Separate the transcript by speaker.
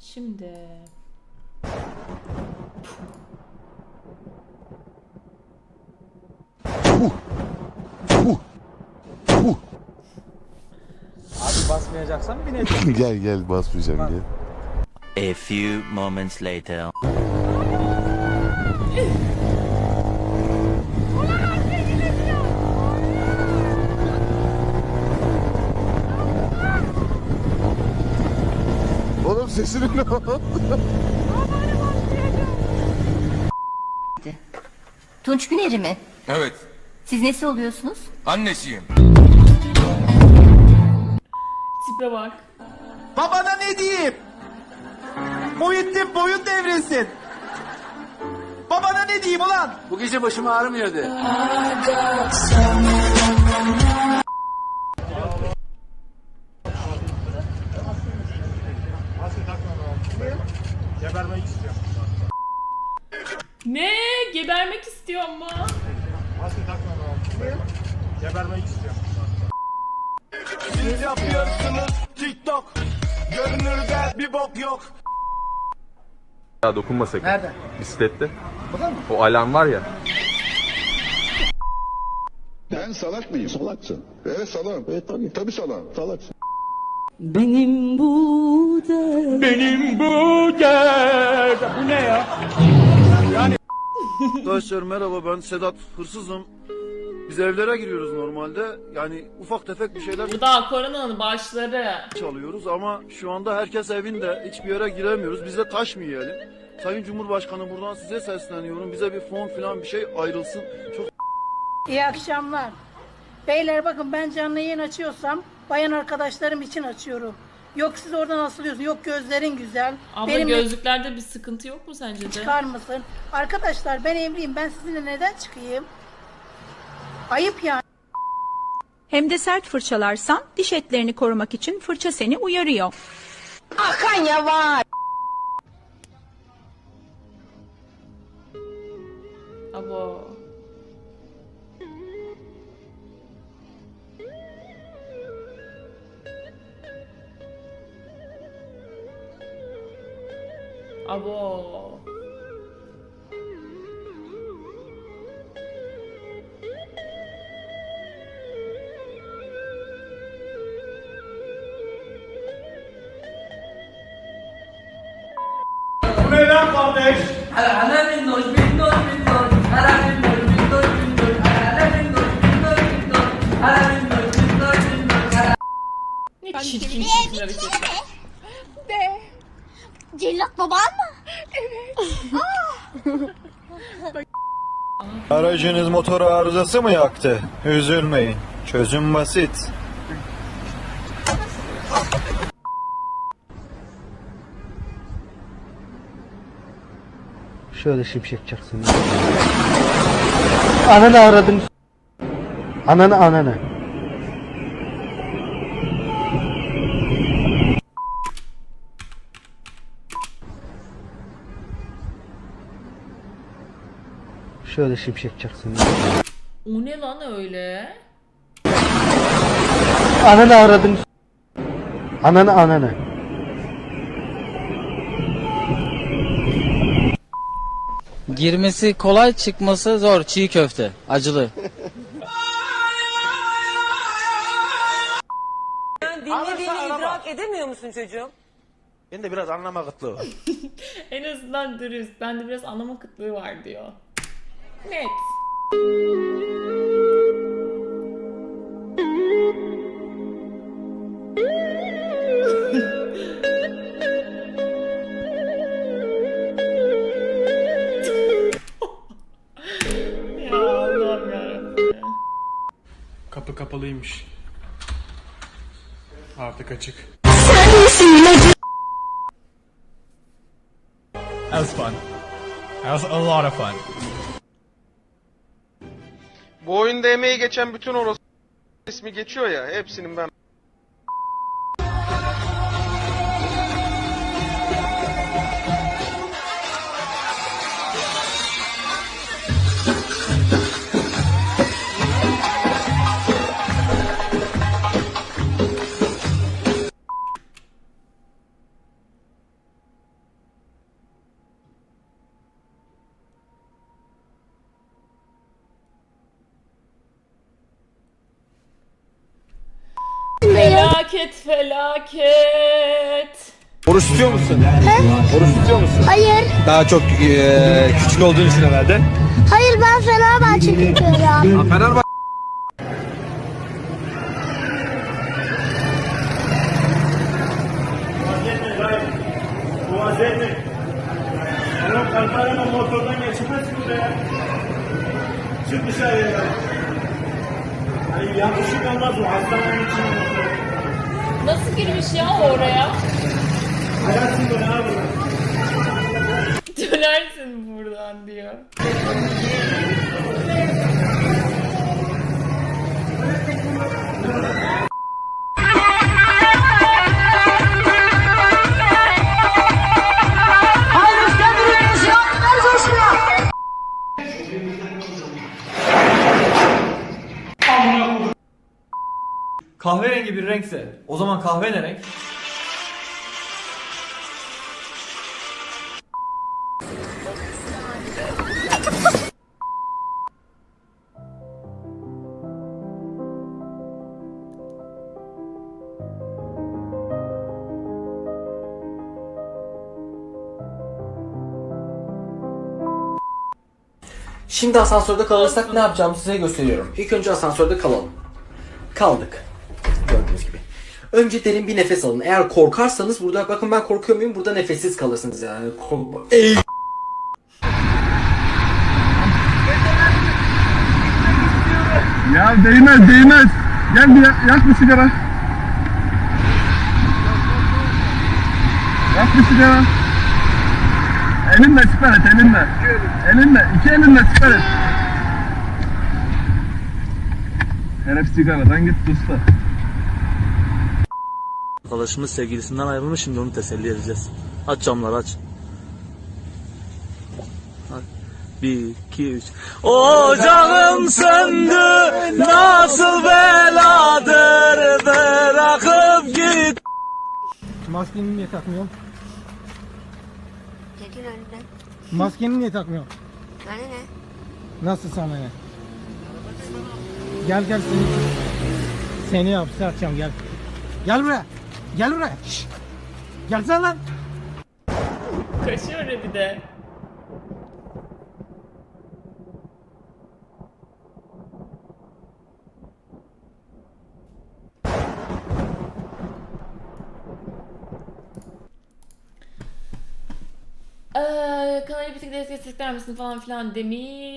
Speaker 1: Şimdi
Speaker 2: Abi basmayacaksan bineceğim.
Speaker 3: gel gel basmayacağım gel.
Speaker 4: A few moments later.
Speaker 3: sesini ne oldu?
Speaker 5: Tunç Güneri mi?
Speaker 6: Evet,
Speaker 5: Siz nesi oluyorsunuz?
Speaker 6: annesiyim.
Speaker 1: tipe bak.
Speaker 2: Babana ne diyeyim? Muhittin boyun devrilsin. Babana ne diyeyim ulan?
Speaker 7: Bu gece başım ağrımıyordu.
Speaker 1: Ne? Gebermek istiyor ama.
Speaker 2: Siz yapıyorsunuz TikTok. Görünürde bir bok yok.
Speaker 8: Ya dokunma sakın. Nerede? Bisiklette. O alarm var ya.
Speaker 3: Ben salak mıyım? Salaksın. Evet salağım. Evet tabii. Tabii salağım. Salaksın.
Speaker 7: Arkadaşlar merhaba ben Sedat Hırsızım. Biz evlere giriyoruz normalde. Yani ufak tefek bir şeyler
Speaker 1: Bu da koronanın başları.
Speaker 7: çalıyoruz ama şu anda herkes evinde. Hiçbir yere giremiyoruz. Biz de taş mı yiyelim? Sayın Cumhurbaşkanı buradan size sesleniyorum. Bize bir fon falan bir şey ayrılsın. Çok
Speaker 9: İyi akşamlar. Beyler bakın ben canlı yayın açıyorsam bayan arkadaşlarım için açıyorum. Yok siz oradan asılıyorsun. Yok gözlerin güzel.
Speaker 1: Abla
Speaker 9: Benimle
Speaker 1: gözlüklerde bir sıkıntı yok mu sence de?
Speaker 9: çıkar mısın? Arkadaşlar ben evliyim. Ben sizinle neden çıkayım? Ayıp yani.
Speaker 10: Hem de sert fırçalarsan diş etlerini korumak için fırça seni uyarıyor.
Speaker 1: Abo. Abo.
Speaker 2: Bu ne lan kardeş?
Speaker 1: Ne çirkin çirkin hareketler.
Speaker 5: Cellat baban mı?
Speaker 11: Aracınız motor arızası mı yaktı? Üzülmeyin. Çözüm basit.
Speaker 2: Şöyle şimşek çaksın. Ananı aradım. Ananı ananı. Şöyle şimşek çaksın.
Speaker 1: O ne lan öyle?
Speaker 2: Ananı aradım. Ananı ananı.
Speaker 12: Girmesi kolay çıkması zor çiğ köfte acılı.
Speaker 2: Dinlediğini idrak
Speaker 9: edemiyor musun çocuğum?
Speaker 2: Ben de biraz anlama kıtlığı var.
Speaker 1: En azından dürüst. Bende biraz anlama kıtlığı var diyor. Net.
Speaker 11: Kapı kapalıymış. Artık açık. That was fun. That was a lot of fun.
Speaker 8: Bu oyunda emeği geçen bütün orası ismi geçiyor ya. Hepsinin ben
Speaker 1: Felaket felaket.
Speaker 11: Oruç tutuyor musun? Oruç tutuyor musun?
Speaker 5: Hayır.
Speaker 11: Daha çok eee, küçük olduğun için herhalde.
Speaker 5: Hayır ben Fenerbahçe tutuyorum.
Speaker 11: Fenerbahçe
Speaker 1: Nasıl girmiş ya oraya? Dönersin buradan diyor.
Speaker 12: Kahverengi bir renkse o zaman kahve ne renk?
Speaker 6: Şimdi asansörde kalırsak ne yapacağımızı size gösteriyorum. İlk önce asansörde kalalım. Kaldık. Önce derin bir nefes alın. Eğer korkarsanız burada bakın ben korkuyor muyum? Burada nefessiz kalırsınız yani. Ey!
Speaker 11: Ya değmez değmez. Gel bir yak bir sigara. Yak bir sigara. Elinle süper et elinle. Elinle iki elinle süper et. Herif sigaradan gitti usta.
Speaker 12: Arkadaşımız sevgilisinden ayrılmış şimdi onu teselli edeceğiz. Aç camları aç. Bir, iki, üç. Ocağım söndü nasıl beladır bırakıp git.
Speaker 11: Maskeni niye takmıyorsun?
Speaker 5: Çekil önünden.
Speaker 11: Maskeni niye takmıyorsun?
Speaker 5: Bana ne?
Speaker 11: Nasıl sana ne? Gel gel seni. Seni hapse atacağım gel. Gel buraya. Gel buraya. Şşş. Gelsene lan.
Speaker 1: Kaşıyor ya bir de. Ee, kanalı bir tık destek ister misin falan filan demiş.